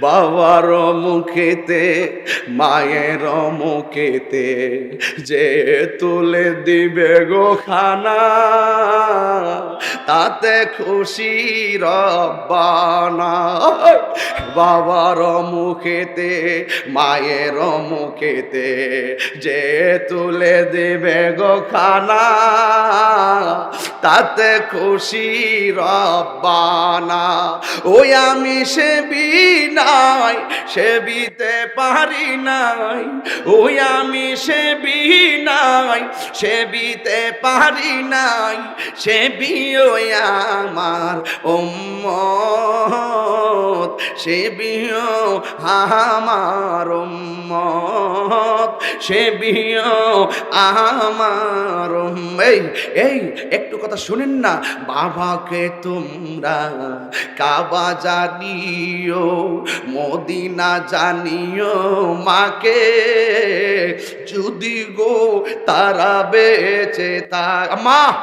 বাবার মুখেতে, মায়ের মুখেতে যে তুলে দিবে গো খানা, তাতে খুশি রব্বানা। বাবার মুখেতে, মায়ের মুখেতে যে তুলে দেবে গো খানা তাতে খুশি রব্বানা। ওই আমি সে নাই সেবিতে পারি নাই। ওই আমি সে নাই সেবিতে পারি নাই। সে ওই আমার উম্মত, সে বিও আমার উম্মত। সে বিও আমার। এই এই, একটু কথা শুনেন না। বাবাকে তোমরা কাবা জানিও, মদিনা জানিও মাকে। যদি গো তারা বেঁচে তা মা!